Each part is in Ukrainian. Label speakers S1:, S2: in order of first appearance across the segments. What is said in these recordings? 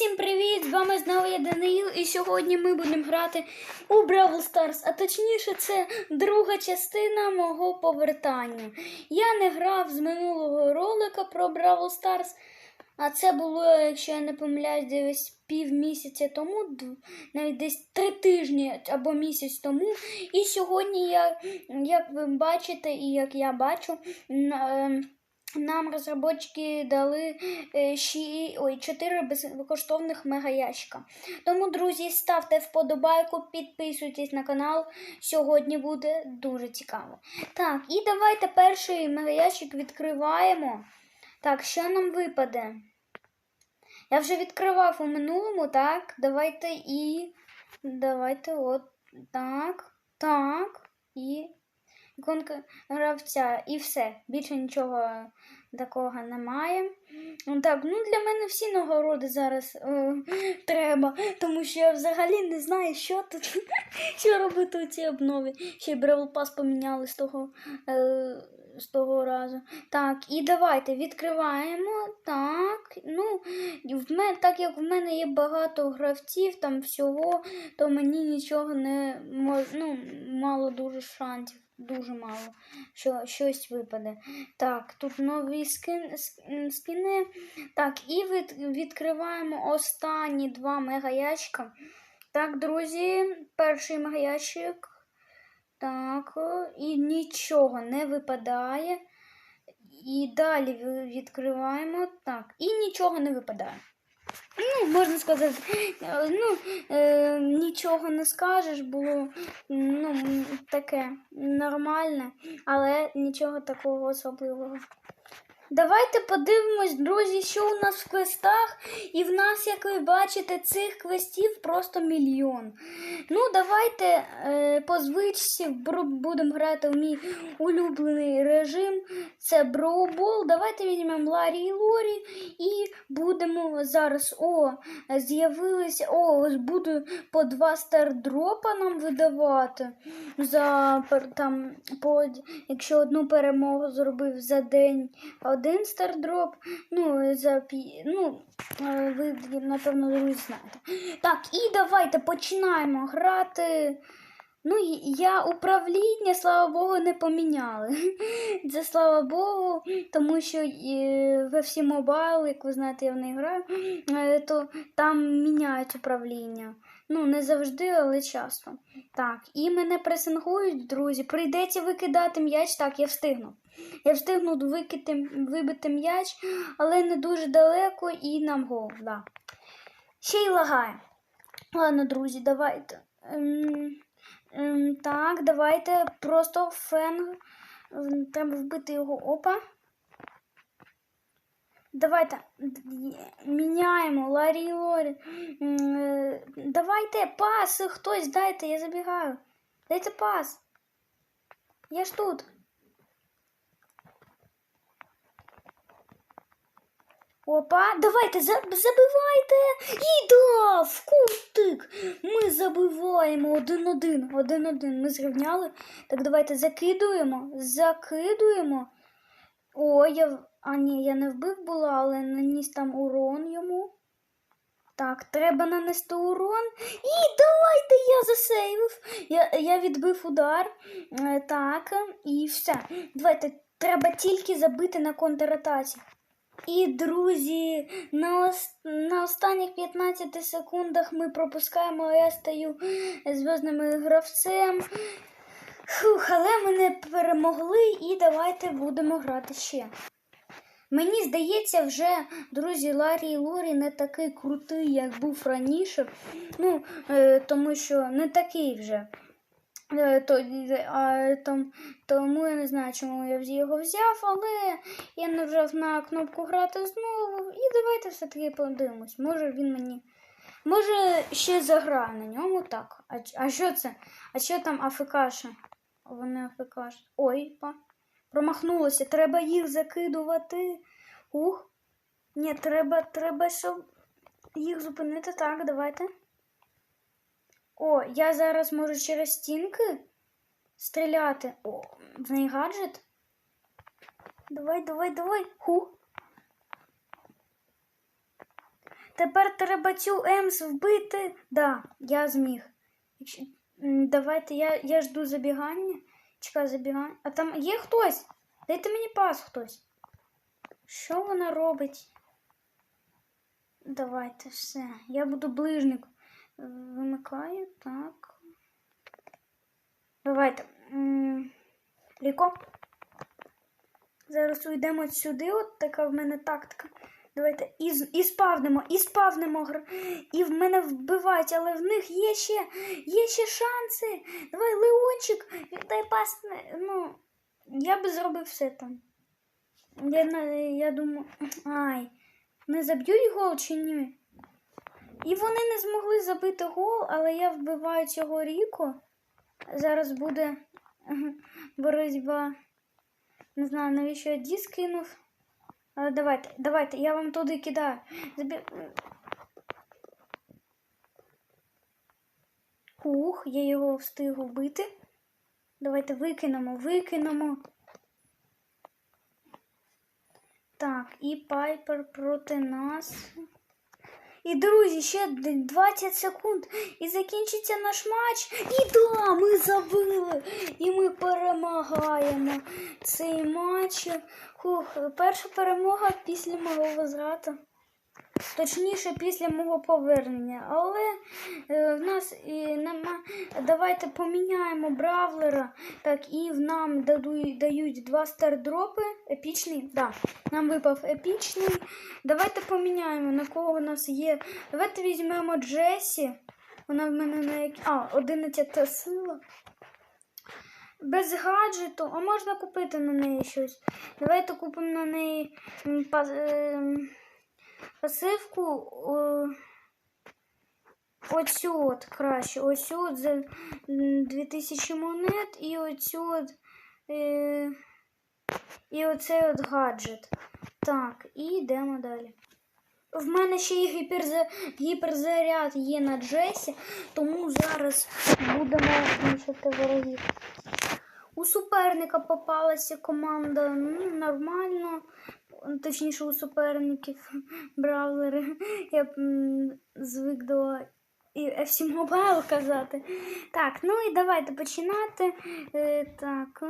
S1: всім привіт! З вами знову я Даниїл, і сьогодні ми будемо грати у Бравл Старс. А точніше, це друга частина мого повертання. Я не грав з минулого ролика про Бравл Старс, а це було, якщо я не помиляюсь, десь півмісяця тому, навіть десь три тижні або місяць тому. І сьогодні я, як ви бачите, і як я бачу, ем, нам розробники дали е, ще, ой, 4 безкоштовних мегаящика. Тому, друзі, ставте вподобайку, підписуйтесь на канал. Сьогодні буде дуже цікаво. Так, і давайте перший мегаящик відкриваємо. Так, що нам випаде? Я вже відкривав у минулому, так? Давайте і. Давайте от так, так і іконка гравця. І все. Більше нічого такого немає. Ну, Так, ну для мене всі нагороди зараз е, треба, тому що я взагалі не знаю, що тут, що робити у цій обнові. Ще й Бравл Пас поміняли з того, е, з того разу. Так, і давайте відкриваємо. Так, в мене, так як в мене є багато гравців, там всього, то мені нічого не ну, мало дуже шансів. Дуже мало, що щось випаде. Так, тут нові скин, скини. Так, і від, відкриваємо останні два мегаящика. Так, друзі, перший мегаящик. Так, і нічого не випадає. І далі відкриваємо. Так, і нічого не випадає. Ну, можна сказати, е, ну, е, нічого не скажеш, було ну, таке нормальне, але нічого такого особливого. Давайте подивимось, друзі, що у нас в квестах. І в нас, як ви бачите, цих квестів просто мільйон. Ну, давайте е, по звичці будемо грати в мій улюблений режим. Це Броубол. Давайте візьмемо Ларі і Лорі і будемо зараз. О, з'явилися. О, ось буду по два стардропа нам видавати. За там, по, якщо одну перемогу зробив за день один стардроп, ну, за ну, е, ви, напевно, друзі знаєте. Так, і давайте починаємо грати. Ну, я управління, слава Богу, не поміняли. Це слава Богу, тому що е, в FC Mobile, як ви знаєте, я в неї граю, е, то там міняють управління. Ну, не завжди, але часто. Так, і мене пресингують, друзі. Прийдеться викидати м'яч. Так, я встигну. Я встигну викити, вибити м'яч, але не дуже далеко і нам гол. Да. Ще й лагає. Ладно, друзі, давайте. Ем, ем, так, давайте просто фен. Треба вбити його. Опа. Давайте міняємо Ларі Лорі. Е, Давайте пас, хтось дайте, я забігаю. Дайте пас. Я ж тут. Опа, давайте забивайте. І да, в кутик. Ми забиваємо один-один. Один-один. Ми зрівняли. Так, давайте закидуємо. Закидуємо. О, я. А ні, я не вбив була, але наніс там урон йому. Так, треба нанести урон. І давайте я засейвив. Я, я відбив удар. Е, Так, і все. Давайте, треба тільки забити на контратаці. І, друзі, на, ос- на останніх 15 секундах ми пропускаємо, я стаю зв'язним гравцем. Фух, але ми не перемогли, і давайте будемо грати ще. Мені здається, вже, друзі, Ларі і Лорі не такий крутий, як був раніше. Ну, е, тому що не такий вже. Е, То, а, там, тому я не знаю, чому я його взяв, але я нажав на кнопку грати знову. І давайте все-таки подивимось. Може він мені. Може ще заграю на ньому так. А, а що це? А що там АФКші? Вони АФКші. Ой, па. Промахнулося. Треба їх закидувати. Ух. Ні, треба, треба, щоб їх зупинити. Так, давайте. О, я зараз можу через стінки стріляти. О, в неї гаджет. Давай, давай, давай. Ху. Тепер треба цю Емс вбити. Да, я зміг. Давайте я, я жду забігання. Чекай, забігання. А там є хтось? Дайте мені пас хтось. Що вона робить? Давайте все. Я буду ближник. Вимикаю, так. Давайте. Ліко. Зараз уйдемо сюди, от така в мене тактика. Давайте і, і спавнемо, і спавнемо. І в мене вбивають, але в них є ще, є ще шанси. Давай, Леончик, віддай пас. Ну, я би зробив все там. Я, я думаю, ай, не заб'ють гол чи ні? І вони не змогли забити гол, але я вбиваю цього ріку. Зараз буде боротьба. Не знаю, навіщо я диск кинув. Але давайте, давайте, я вам туди кидаю. Забі... Ух, я його встиг вбити. Давайте викинемо, викинемо. Так, і Пайпер проти нас. І, друзі, ще д- 20 секунд і закінчиться наш матч. І да, ми забили. І ми перемагаємо цей матч. Хух, перша перемога після мого возврату. Точніше, після мого повернення. Але е, в нас і нема. Давайте поміняємо бравлера. Так, і в нам дають, дають два стардропи. Епічний. Да, нам випав епічний. Давайте поміняємо, на кого у нас є. Давайте візьмемо Джесі. Вона в мене на як... А, 11 сила. Без гаджету, а можна купити на неї щось. Давайте купимо на неї ем, пасивку. Оцю от краще. Оцю от за 2000 монет і оцю от. Е, і оцей от гаджет. Так, і йдемо далі. В мене ще й гіперза... гіперзаряд є на Джесі, тому зараз будемо знищити ворогів. У суперника попалася команда ну, нормально. Точніше, у суперників бравлери. Я б звик до і FC Mobile казати. Так, ну і давайте починати. Е, так.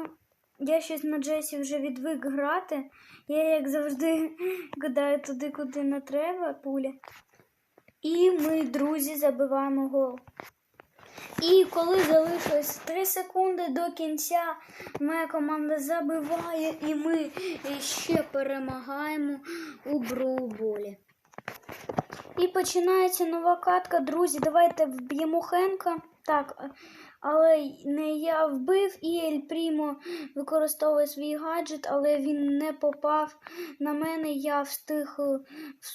S1: Я щось на Джесі вже відвик грати. Я, як завжди, кидаю туди, куди не треба, пуля. І ми, друзі, забиваємо гол. І коли залишилось 3 секунди до кінця, моя команда забиває, і ми ще перемагаємо у броуболі. І починається нова катка. Друзі, давайте вб'ємо Хенка. Так, але не я вбив, і Ель Прімо використовує свій гаджет, але він не попав на мене. Я встиг е,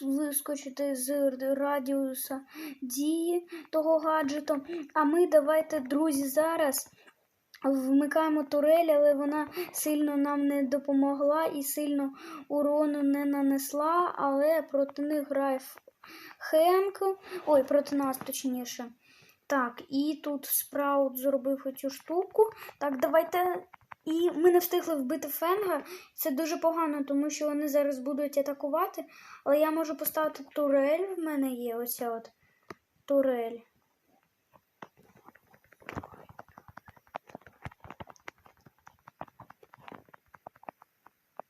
S1: вискочити з радіуса дії того гаджету. А ми давайте, друзі, зараз. Вмикаємо турель, але вона сильно нам не допомогла і сильно урону не нанесла, але проти них грає Хенк. Ой, проти нас точніше. Так, і тут спраут зробив оцю штуку. Так, давайте. І ми не встигли вбити Фенга. Це дуже погано, тому що вони зараз будуть атакувати. Але я можу поставити турель. В мене є оця от турель.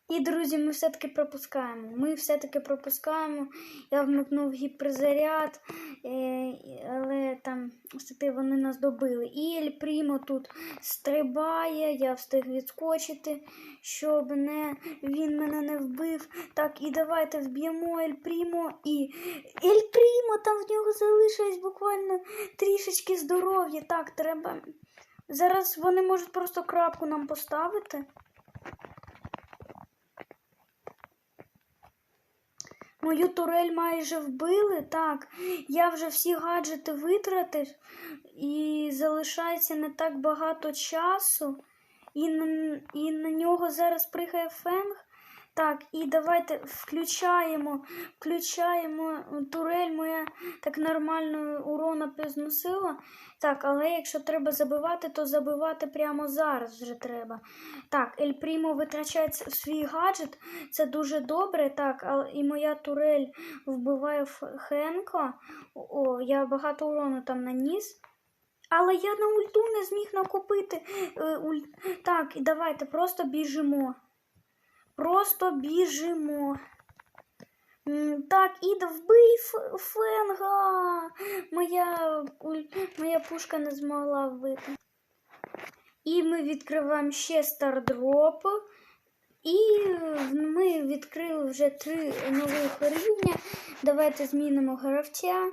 S1: І, друзі, ми все-таки пропускаємо. Ми все-таки пропускаємо. Я вмикнув гіперзаряд, е, але там все-таки вони нас добили. І Ель Прімо тут стрибає, я встиг відскочити, щоб не, він мене не вбив. Так, і давайте вб'ємо Ель Прімо і. Ель Прімо, там в нього залишилось буквально трішечки здоров'я. Так, треба. Зараз вони можуть просто крапку нам поставити. Мою турель майже вбили. Так, я вже всі гаджети витратив і залишається не так багато часу. І на, і на нього зараз пригає фенг. Так, і давайте включаємо, включаємо турель моя так нормально урона зносила. Так, але якщо треба забивати, то забивати прямо зараз вже треба. Так, Ель Прімо витрачає свій гаджет, це дуже добре. Так, і моя турель вбиває Хенко. О, я багато урону там наніс. Але я на ульту не зміг накопити. Е. Так, і давайте просто біжимо. Просто біжимо. Так, Іда, вбий Фенга. Моя, моя пушка не змогла вбити. І ми відкриваємо ще стардроп. І ми відкрили вже три нових рівня. Давайте змінимо гравця.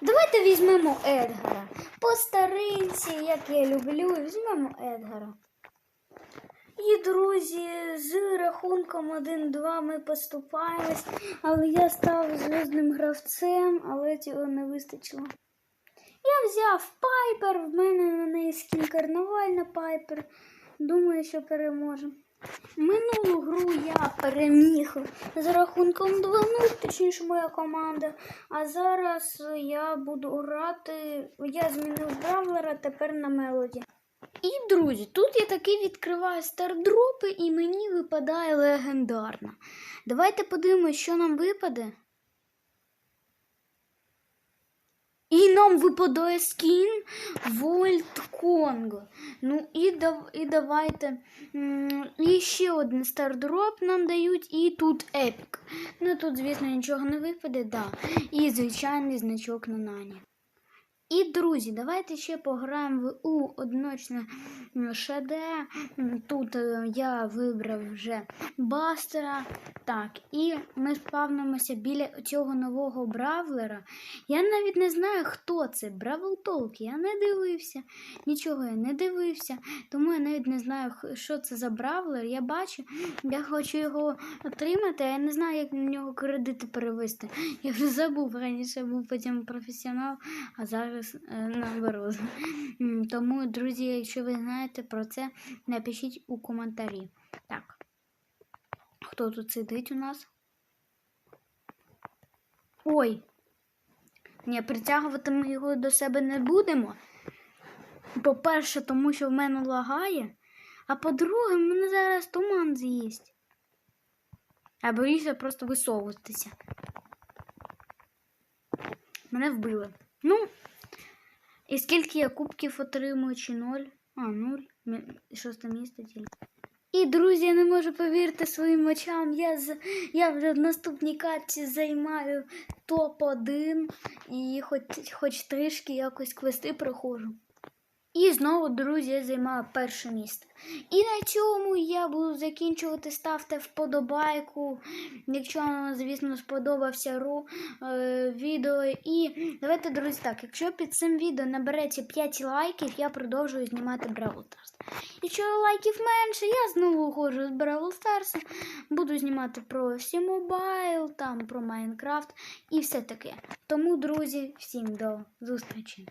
S1: Давайте візьмемо Едгара. По старинці, як я люблю, візьмемо Едгара. І, друзі, з рахунком 1-2 ми поступаємось, але я став зв'язним гравцем, але цього не вистачило. Я взяв Пайпер, в мене на неї скін карнавальна Пайпер. Думаю, що переможемо. Минулу гру я переміг з рахунком 2-0, точніше моя команда. А зараз я буду грати. Я змінив бравлера тепер на мелоді. І, друзі, тут я таки відкриваю стардропи і мені випадає легендарна. Давайте подивимось, що нам випаде. І нам випадає скін Вольт Конго. Ну і, дав, і давайте. І ще один стардроп нам дають, і тут епік. Ну тут, звісно, нічого не випаде, да. І звичайний значок на нані. І, друзі, давайте ще пограємо в у одиночне м, ШД. Тут е, я вибрав вже Бастера. Так, і ми спавнимося біля цього нового бравлера. Я навіть не знаю, хто це. Бравл Толк. Я не дивився. Нічого я не дивився. Тому я навіть не знаю, що це за бравлер. Я бачу, я хочу його отримати, а я не знаю, як на нього кредити перевести. Я вже забув раніше був потім професіонал, а зараз е, наоборот. Тому, друзі, якщо ви знаєте про це, напишіть у коментарі. Так. Хто тут сидить у нас? Ой. Ні, притягувати ми його до себе не будемо. По-перше, тому що в мене лагає. А по-друге, мене зараз туман з'їсть. А боюся просто висовуватися. Мене вбили. Ну, і скільки я кубків отримую, чи ноль? А, нуль. Шосте місце тільки. І, друзі, я не можу повірити своїм очам. Я, з... я вже в наступній катці займаю топ-1 і хоч, хоч трішки якось квести проходжу. І знову, друзі, я займаю перше місце. І на цьому я буду закінчувати. Ставте вподобайку, якщо вам, звісно, сподобався ру е, відео. І давайте, друзі, так, якщо під цим відео набереться 5 лайків, я продовжую знімати Бравл Старс. Якщо лайків менше, я знову ходжу з Бравл Старсом, буду знімати про всі мобайл, там про Майнкрафт і все таке. Тому, друзі, всім до зустрічі!